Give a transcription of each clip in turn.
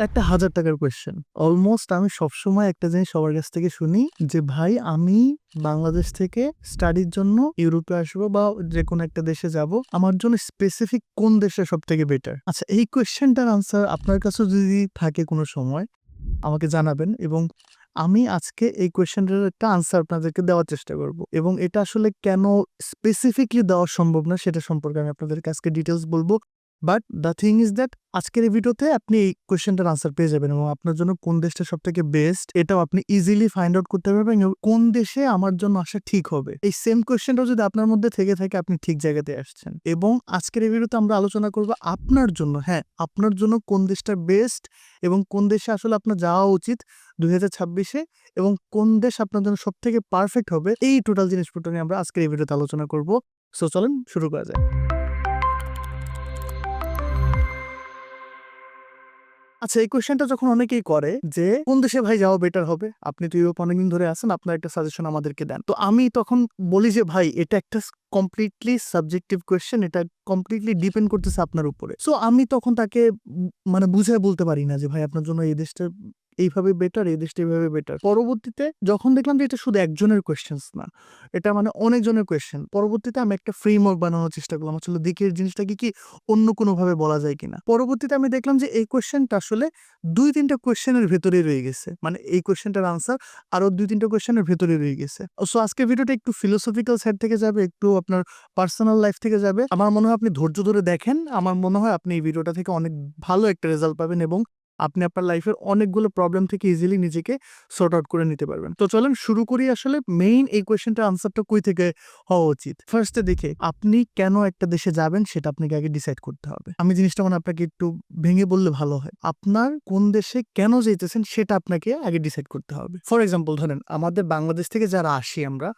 একটা হাজার টাকার কোয়েশ্চেন অলমোস্ট আমি সবসময় একটা জিনিস সবার কাছ থেকে শুনি যে, ভাই, আমি বাংলাদেশ থেকে স্টাডির জন্য ইউরোপে আসব বা যে কোনো একটা দেশে যাব। আমার জন্য স্পেসিফিক কোন দেশে সব থেকে বেটার আচ্ছা এই কোয়েশ্চেনটার আনসার আপনার কাছে যদি থাকে কোনো সময়, আমাকে জানাবেন এবং আমি আজকে এই কোয়েশ্চেনটার একটা আনসার আপনাদেরকে দেওয়ার চেষ্টা করব। এবং এটা আসলে কেন স্পেসিফিকলি দেওয়া সম্ভব না, সেটা সম্পর্কে আমি আপনাদেরকে আজকে ডিটেলস বলব। But the thing is that আজকের এই ভিডিওতে আপনি এই কোয়েশ্চেনটার আনসার পেয়ে যাবেন এবং আপনার জন্য কোন দেশটা সব থেকে বেস্ট এটাও আপনি ইজিলি ফাইন্ড আউট করতে পারবেন কোন দেশে আমার জন্য আসা ঠিক হবে। এই সেম কোয়েশ্চেনটাও যদি আপনার মধ্যে থেকে থাকে, আপনি ঠিক জায়গাতে আসছেন। এবং আজকের এই ভিডিওতে আমরা আলোচনা করব আপনার জন্য হ্যাঁ আপনার জন্য কোন দেশটা বেস্ট এবং কোন দেশে আসলে আপনার যাওয়া উচিত দুই হাজার ছাব্বিশে এবং কোন দেশ আপনার জন্য সব থেকে পারফেক্ট হবে, এই টোটাল জিনিসপত্র নিয়ে আমরা আজকের এই ভিডিওতে আলোচনা করব। সো চলেন শুরু করা যায় আচ্ছা এই কোয়েশ্চেনটা যখন অনেকেই করে যে, কোন দেশে ভাই যাওয়া বেটার হবে? আপনি তো ইউরোপ অনেকদিন ধরে আছেন, আপনার একটা সাজেশন আমাদেরকে দেন। তো আমি তখন বলি যে, ভাই, এটা একটা কমপ্লিটলি সাবজেক্টিভ কোয়েশ্চেন এটা কমপ্লিটলি ডিপেন্ড করতেছে আপনার উপরে। সো আমি তখন তাকে মানে বুঝে বলতে পারি না যে, ভাই, আপনার জন্য এই দেশটা এইভাবে বেটার এই দেশটা এইভাবে বেটার পরবর্তীতে যখন দেখলাম যে এটা শুধু একজনের কোয়েশ্চেন্স না, এটা মানে অনেকজনের কোয়েশ্চেন পরবর্তীতে আমি একটা ফ্রেমওয়ার্ক বানানোর চেষ্টা করলাম। আসলে দিকের জিনিসটাকে কি অন্য কোনোভাবে বলা যায় কিনা। পরবর্তীতে আমি দেখলাম যে এই কোয়েশ্চেনটা আসলে দুই তিনটা কোয়েশ্চেনের ভেতরে রয়ে গেছে। মানে এই কোয়েশ্চেনটার আনসার আরও দুই তিনটা কোয়েশ্চেনের ভেতরে রয়ে গেছে। সো আজকে ভিডিওটা একটু ফিলোসফিক্যাল সাইড থেকে যাবে, একটু আপনার পার্সোনাল লাইফ থেকে যাবে। আমার মনে হয় আপনি ধৈর্য ধরে দেখেন। আমার মনে হয় আপনি এই ভিডিওটা থেকে অনেক ভালো একটা রেজাল্ট পাবেন এবং আপনি আপনার লাইফের অনেকগুলো প্রবলেম থেকে ইজিলি নিজেকে সর্ট আউট করে নিতে পারবেন। তো চলেন শুরু করি আসলে মেইন এই কোয়েশ্চেনটার আনসারটা কই থেকে হওয়া উচিত? ফার্স্টে দেখে, আপনি কেন একটা দেশে যাবেন সেটা আপনাকে আগে ডিসাইড করতে হবে। আমি জিনিসটা মানে আপনাকে একটু ভেঙে বললে ভালো হয়। আপনার কোন দেশে কেন যেতেছেন সেটা আপনাকে আগে ডিসাইড করতে হবে। ফর এক্সাম্পল ধরেন আমাদের বাংলাদেশ থেকে যারা আসি আমরা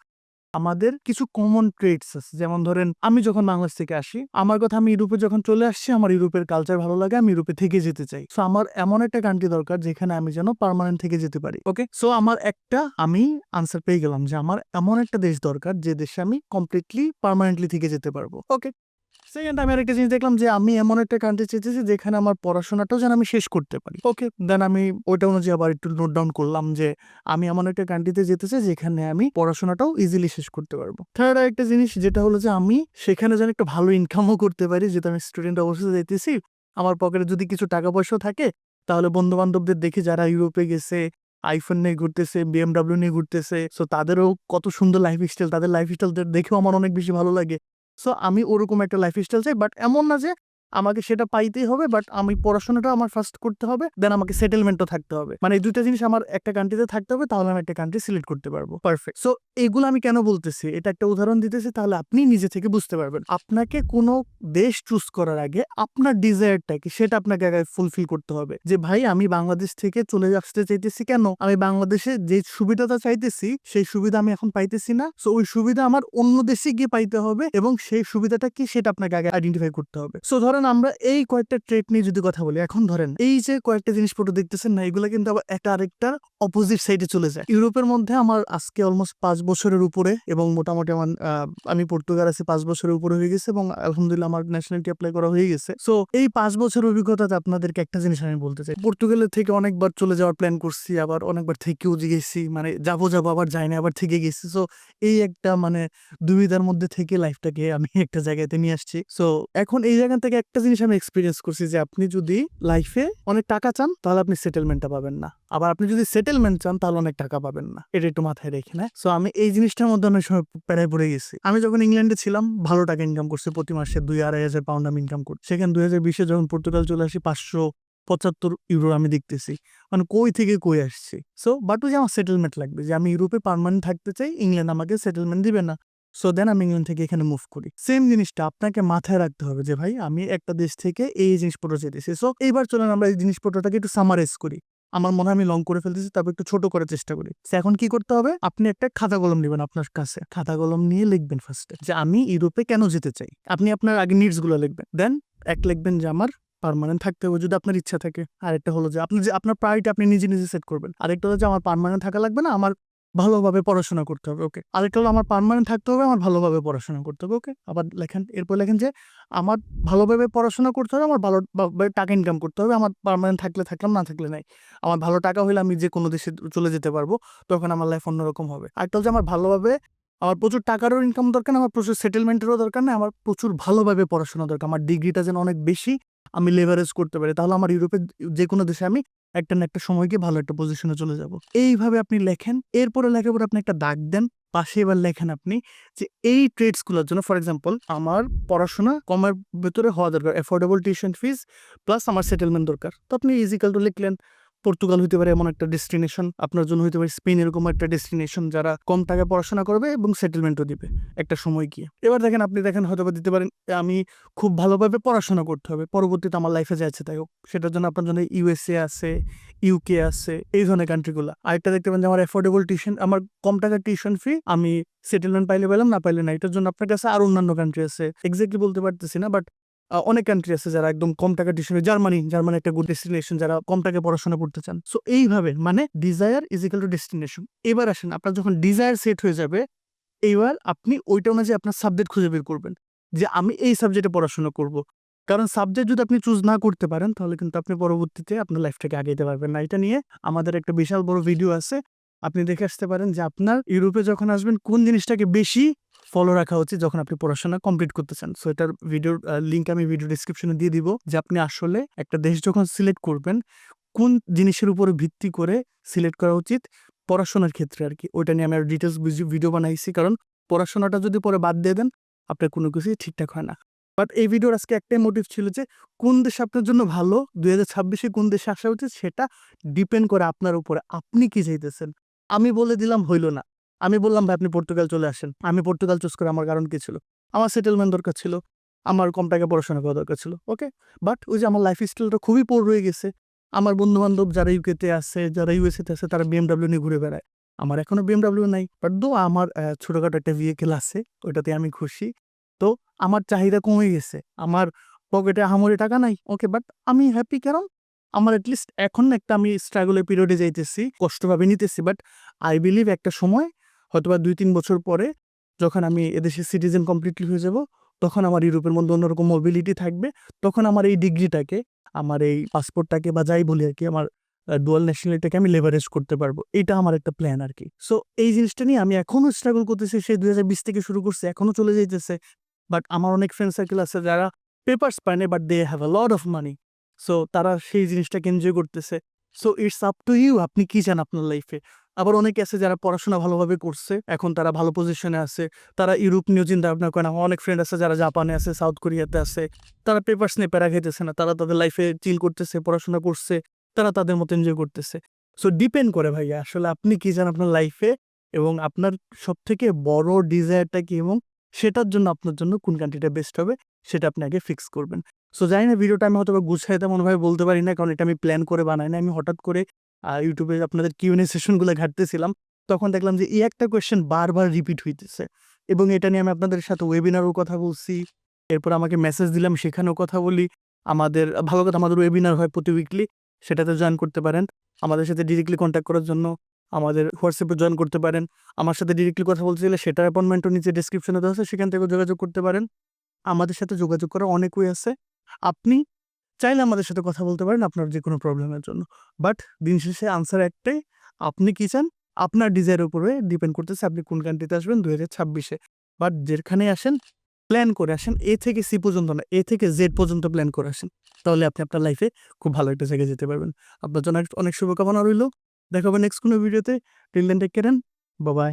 আমাদের কিছু কমন ট্রেডস আছে। যেমন ধরেন, আমি যখন বাংলাদেশ থেকে আসি, আমার কথা আমি ইউরোপে যখন চলে আসছি, আমার ইউরোপের কালচার ভালো লাগে, আমি ইউরোপে থেকে যেতে চাই। সো আমার এমন একটা কান্ট্রি দরকার, যেখানে আমি যেন পারমানেন্ট থেকে যেতে পারি। ওকে সো আমার একটা, আমি আনসার পেয়ে গেলাম যে আমার এমন একটা দেশ দরকার, যে দেশে আমি কমপ্লিটলি পারমানেন্টলি থেকে যেতে পারব। ওকে সেকেন্ড আমি আরেকটা জিনিস দেখলাম যে আমি এমন একটা কান্ট্রি চেয়েছি যেখানে আমার পড়াশোনাটাও যেন আমি শেষ করতে পারি। ওকে দেন আমি ওইটা অনুযায়ী আবার একটু নোট ডাউন করলাম যে আমি এমন একটা কান্ট্রিতে যেতে চাই যেখানে আমি পড়াশোনাটাও ইজিলি শেষ করতে পারব। থার্ড একটা জিনিস যেটা হলো যে আমি সেখানে যেন একটা ভালো ইনকামও করতে পারি যেটা আমি স্টুডেন্ট অবশ্যই যেতেছি, আমার পকেটে যদি কিছু টাকা পয়সাও থাকে, তাহলে বন্ধু বান্ধবদের দেখি যারা ইউরোপে গেছে আইফোন নিয়ে ঘুরতেছে বিএমডাব্লিউ নিয়ে ঘুরতেছে সো তাদেরও কত সুন্দর লাইফ স্টাইল তাদের লাইফ স্টাইল দেখেও আমার অনেক বেশি ভালো লাগে। সো আমি ওরকম একটা লাইফ স্টাইল চাই বাট এমন না যে আমাকে সেটা পাইতেই হবে বাট আমি পড়াশোনাটা আমার ফার্স্ট করতে হবে দেন আমাকে সেটেলমেন্টও থাকতে হবে। মানে এই দুইটা জিনিস আমার একটা কান্ট্রিতে থাকতে হবে তাহলে আমি একটা কান্ট্রি সিলেক্ট করতে পারব। পারফেক্ট সো এগুলো আমি কেন বলতেছি? এটা একটা উদাহরণ দিতেছি তাহলে আপনি নিজে থেকে বুঝতে পারবেন। আপনাকে কোনো দেশ চুজ করার আগে আপনার ডিজায়ারটা কি সেটা আপনাকে আগে ফুলফিল করতে হবে। যে ভাই আমি বাংলাদেশ থেকে চলে আসতে চাইতেছি কেন? আমি বাংলাদেশে যে সুবিধাটা চাইতেছি সেই সুবিধা আমি এখন পাইতেছি না। সো ওই সুবিধা আমার অন্য দেশে গিয়ে পাইতে হবে এবং সেই সুবিধাটা কি সেটা আপনাকে আগে আইডেন্টিফাই করতে হবে। সো ধরেন আমরা এই কয়েকটা ট্রেড নিয়ে যদি কথা বলি, এখন ধরেন এই যে কয়েকটা জিনিসপত্র দেখতেছেন না, এগুলো কিন্তু আবার একটা আরেকটার অপোজিট সাইডে চলে যায়। ইউরোপের মধ্যে আমার আজকে অলমোস্ট পাঁচ বছরের উপরে এবং মোটামুটি আমার আমি পর্তুগাল আছি পাঁচ বছরের উপরে হয়ে গেছে এবং আলহামদুলিল্লাহ আমার ন্যাশনালিটি অ্যাপ্লাই করা হয়ে গেছে। সো এই পাঁচ বছরের অভিজ্ঞতাতে আপনাদেরকে একটা জিনিস আমি বলতে চাই। পর্তুগালের থেকে অনেকবার চলে যাওয়ার প্ল্যান করছি, আবার অনেকবার থেকেও গেছি মানে যাব যাব, আবার যাই না, আবার থেকে গেছি। সো এই একটা মানে দুবিধার মধ্যে থেকে লাইফটাকে আমি একটা জায়গাতে নিয়ে আসছি। সো এখন এই জায়গা থেকে একটা জিনিস আমি এক্সপিরিয়েন্স করছি যে আপনি যদি লাইফে অনেক টাকা চান, তাহলে আপনি সেটেলমেন্টটা পাবেন না। আবার আপনি যদি সেটেলমেন্ট চান, তাহলে অনেক টাকা পাবেন না। এটা একটু মাথায় রেখে না সো আমি এই জিনিসটার মধ্যে অনেক সময় প্যারায় পড়ে গেছি। আমি যখন ইংল্যান্ডে ছিলাম, ভালো টাকা ইনকাম করছি। প্রতি মাসে দুই আড়াই হাজার পাউন্ড আমি ইনকাম করছি। সেখানে দুই হাজার বিশে যখন পর্তুগাল চলে আসি, পাঁচশো পঁচাত্তর ইউরো আমি দেখতেছি। মানে কই থেকে কই আসছি? সো বাট ওই যে আমার সেটেলমেন্ট লাগবে, যে আমি ইউরোপে পারমানেন্ট থাকতে চাই ইংল্যান্ড আমাকে সেটেলমেন্ট দিবে না। সো দেন আমি ইংল্যান্ড থেকে এখানে মুভ করি। সেম জিনিসটা আপনাকে মাথায় রাখতে হবে যে, ভাই, আমি একটা দেশ থেকে এই জিনিসপত্র চেয়েছি সো এইবার চলেন আমরা এই জিনিসপত্রটাকে একটু সামারাইজ করি। আমার মনে হয় আমি লং করে ফেলতেছি, তারপর একটু ছোট করার চেষ্টা করি। এখন কি করতে হবে? আপনি একটা খাতা কলম নেবেন আপনার কাছে। খাতা কলম নিয়ে লিখবেন ফার্স্টে যে, আমি ইউরোপে কেন যেতে চাই? আপনি আপনার আগে নিডসগুলো লিখবেন। দেন এক লিখবেন যে, আমার পারমানেন্ট থাকতে হবে যদি আপনার ইচ্ছা থাকে। আরেকটা হলো যে, আপনি যে, আপনার প্রায়োরিটি আপনি নিজে নিজে সেট করবেন। আরেকটা হলো যে, আমার পারমানেন্ট থাকা লাগবে না, আমার ভালোভাবে পড়াশোনা করতে হবে ওকে আরেকটা হলো আমার পারমানেন্ট থাকতে হবে, আমার ভালোভাবে পড়াশোনা করতে হবে ওকে আবার লেখেন, এরপর লেখেন যে আমার ভালোভাবে পড়াশোনা করতে হবে, আমার ভালো টাকা ইনকাম করতে হবে, আমার পারমানেন্ট থাকলে থাকলাম, না থাকলে নাই। আমার ভালো টাকা হলে আমি যে কোনো দেশে চলে যেতে পারব, তখন আমার লাইফ অন্যরকম হবে। আরেকটা হচ্ছে আমার ভালোভাবে, আমার প্রচুর টাকারও ইনকাম দরকার না আমার প্রচুর সেটেলমেন্টেরও দরকার নেই, আমার প্রচুর ভালোভাবে পড়াশোনা দরকার, আমার ডিগ্রিটা যেন অনেক বেশি আমি লেভারেজ করতে পারি। তাহলে আমার ইউরোপের যে কোনো দেশে আমি একটা না একটা সময় গিয়ে ভালো একটা পজিশনে চলে যাব। এইভাবে আপনি লেখেন, এরপরে লেখার পরে আপনি একটা দাগ দেন, পাশে এবার লেখেন আপনি যে এই ট্রেডসগুলোর জন্য ফর এক্সাম্পল আমার পড়াশোনা কমের ভেতরে হওয়া দরকার অ্যাফোর্ডেবল টিউশন ফিস প্লাস আমার সেটেলমেন্ট দরকার। তো আপনি ইজিক্যাল টু লিখলেন পর্তুগাল হতে পারে এমন একটা ডেস্টিনেশন আপনার জন্য হতে পারে স্পেন এরকম একটা ডেস্টিনেশন যারা কম টাকায় পড়াশোনা করবে এবং সেটেলমেন্টও দিবে একটা সময় গিয়ে। এবার দেখেন, আপনি দেখেন হয়তো দিতে পারেন আমি খুব ভালোভাবে পড়াশোনা করতে হবে, পরবর্তীতে আমার লাইফে যাচ্ছে তাই হোক। সেটার জন্য আপনার জন্য ইউএসএ আছে ইউকে আছে, এই ধরনের কান্ট্রিগুলো আরেকটা দেখতে পারেন যে আমার অ্যাফোর্ডেবল টিউশন আমার কম টাকার টিউশন ফি আমি সেটেলমেন্ট পাইলে পেলাম, না পাইলে না, এটার জন্য আপনার কাছে আর অন্যান্য কান্ট্রি আছে। এক্স্যাক্টলি বলতে পারতেছি না বাট অনেক কান্ট্রি আছে যারা একদম কম টাকা টিউশন জার্মানি জার্মানি একটা গুড ডেস্টিনেশন যারা কম টাকায় পড়াশোনা করতে চান। সো এইভাবে মানে ডিজায়ার ইজিক্যাল টু ডেস্টিনেশন এবার আসেন, আপনার যখন ডিজায়ার সেট হয়ে যাবে, এইবার আপনি ওইটা অনুযায়ী আপনার সাবজেক্ট খুঁজে বের করবেন যে আমি এই সাবজেক্টে পড়াশোনা করব। কারণ সাবজেক্ট যদি আপনি চুজ না করতে পারেন, তাহলে কিন্তু আপনি পরবর্তীতে আপনার লাইফটাকে আগাইতে পারবেন না। এটা নিয়ে আমাদের একটা বিশাল বড় ভিডিও আছে। আপনি দেখে আসতে পারেন যে আপনার ইউরোপে যখন আসবেন, কোন জিনিসটাকে বেশি ফলো রাখা উচিত যখন আপনি পড়াশোনা কমপ্লিট করতে চান সো এটার ভিডিওর লিঙ্ক আমি ভিডিও ডিসক্রিপশনে দিয়ে দিব যে আপনি আসলে একটা দেশ যখন সিলেক্ট করবেন, কোন জিনিসের উপরে ভিত্তি করে সিলেক্ট করা উচিত পড়াশোনার ক্ষেত্রে আর কি ওইটা নিয়ে আমি আর ডিটেলস ভিডিও বানাইছি। কারণ পড়াশোনাটা যদি পরে বাদ দিয়ে দেন, আপনার কোনো কিছুই ঠিকঠাক হয় না। বাট এই ভিডিওর আজকে একটাই মোটিভ ছিল যে কোন দেশ আপনার জন্য ভালো, দুই হাজার ছাব্বিশে কোন দেশে আসা উচিত সেটা ডিপেন্ড করে আপনার উপরে। আপনি কি চাইতেছেন? আমি বলে দিলাম হইল না। আমি বললাম, ভাই, আপনি পর্তুগাল চলে আসেন। আমি পর্তুগাল চুজ করে আমার কারণ কি ছিল? আমার সেটেলমেন্ট দরকার ছিল, আমার কম টাকা পড়াশোনা করা দরকার ছিল ওকে বাট ওই যে আমার লাইফ স্টাইলটা খুবই পোর রয়ে গেছে। আমার বন্ধু বান্ধব যারা ইউকেতে আছে, যারা ইউএসএতে আছে, তারা বিএমডাব্লিউ নিয়ে ঘুরে বেড়ায়। আমার এখনও বিএমডাব্লিউ নাই বাট দো আমার ছোটখাটো একটা ভেহিকেল আছে, ওইটাতে আমি খুশি। তো আমার চাহিদা কমে গেছে, আমার পকেটে আহামরি টাকা নাই ওকে বাট আমি হ্যাপি কারণ আমার অ্যাটলিস্ট এখন একটা আমি স্ট্রাগলের পিরিয়ডে যাইতেছি কষ্টভাবে নিতেছি। বাট আই বিলিভ একটা সময় হয়তোবা দুই, তিন বছর পরে যখন আমি এদেশের সিটিজেন কমপ্লিটলি হয়ে যাব, তখন আমার ইউরোপের মধ্যে অন্যরকম মোবিলিটি থাকবে, তখন আমার এই ডিগ্রিটাকে, আমার এই পাসপোর্টটাকে বা যাই বলি আর কি, আমার ডুয়াল ন্যাশনালিটিকে আমি লেভারেজ করতে পারব। এটা আমার একটা প্ল্যান আর কি। সো এই জিনিসটা নিয়ে আমি এখনও স্ট্রাগল করতেছি, সেই দুই হাজার বিশ থেকে শুরু করছে, এখনও চলে যাইতেছে। বাট আমার অনেক ফ্রেন্ড সার্কেল আছে যারা পেপার্স পায় না but they have a lot of money so তারা সেই জিনিসটাকে এনজয় করতেছে। So it's up to you আপনি কি চান আপনার লাইফে আবার অনেকে আছে যারা পড়াশোনা ভালোভাবে করছে, এখন তারা ভালো পজিশনে আছে। তারা ইউরোপ নিয়েও চিন্তা ভাবনা করে না। অনেক ফ্রেন্ড আছে যারা জাপানে আছে সাউথ কোরিয়াতে আছে। তারা পেপার্স নিয়ে প্যারা খেতেছে না। তারা তাদের লাইফে চিল করতেছে, পড়াশোনা করছে, তারা তাদের মতো এনজয় করতেছে। সো ডিপেন্ড করে ভাইয়া, আসলে আপনি কি চান আপনার লাইফে এবং আপনার সব থেকে বড় ডিজায়ারটা কি এবং সেটার জন্য আপনার জন্য কোন কান্ট্রিটা বেস্ট হবে, সেটা আপনি আগে ফিক্স করবেন। সো জানি না ভিডিওটা আমি হয়তো গুছাই তেমনভাবে বলতে পারি না, কারণ এটা আমি প্ল্যান করে বানাই না আমি হঠাৎ করে ইউটিউবে আপনাদের কিউএনএ সেশনগুলো ঘাটতেছিলাম, তখন দেখলাম যে এই একটা কোয়েশ্চেন বারবার রিপিট হইতেছে। এবং এটা নিয়ে আমি আপনাদের সাথে ওয়েবিনারও কথা বলছি, এরপর আমাকে মেসেজ দিলাম, সেখানেও কথা বলি। আমাদের, ভালো কথা, আমাদের ওয়েবিনার হয় প্রতি উইকলি সেটাতে জয়েন করতে পারেন। আমাদের সাথে ডিরেক্টলি কন্ট্যাক্ট করার জন্য আমাদের হোয়াটসঅ্যাপে জয়েন করতে পারেন। আমার সাথে ডিরেক্টলি কথা বলতে চাইলে সেটার অ্যাপয়েন্টমেন্টও নিচে ডিসক্রিপশনে দেওয়া আছে, সেখান থেকেও যোগাযোগ করতে পারেন। আমাদের সাথে যোগাযোগ করার অনেক ওয়ে আছে। আপনি চাইলে আমাদের সাথে কথা বলতে পারেন আপনার যে কোনো প্রবলেমের জন্য। বাট দিন শেষে আনসার একটাই, আপনি কি চান? আপনার ডিজাইনের উপরে ডিপেন্ড করতেছে আপনি কোন কান্ট্রিতে আসবেন দু হাজার ছাব্বিশে। বাট যেখানে আসেন প্ল্যান করে আসেন এ থেকে সি পর্যন্ত না এ থেকে জেড পর্যন্ত প্ল্যান করে আসেন। তাহলে আপনি আপনার লাইফে খুব ভালো একটা জায়গায় যেতে পারবেন। আপনার জন্য অনেক শুভকামনা রইল। দেখা হবে নেক্সট কোনো ভিডিওতে টিল দেন টেক কেরেন বাবাই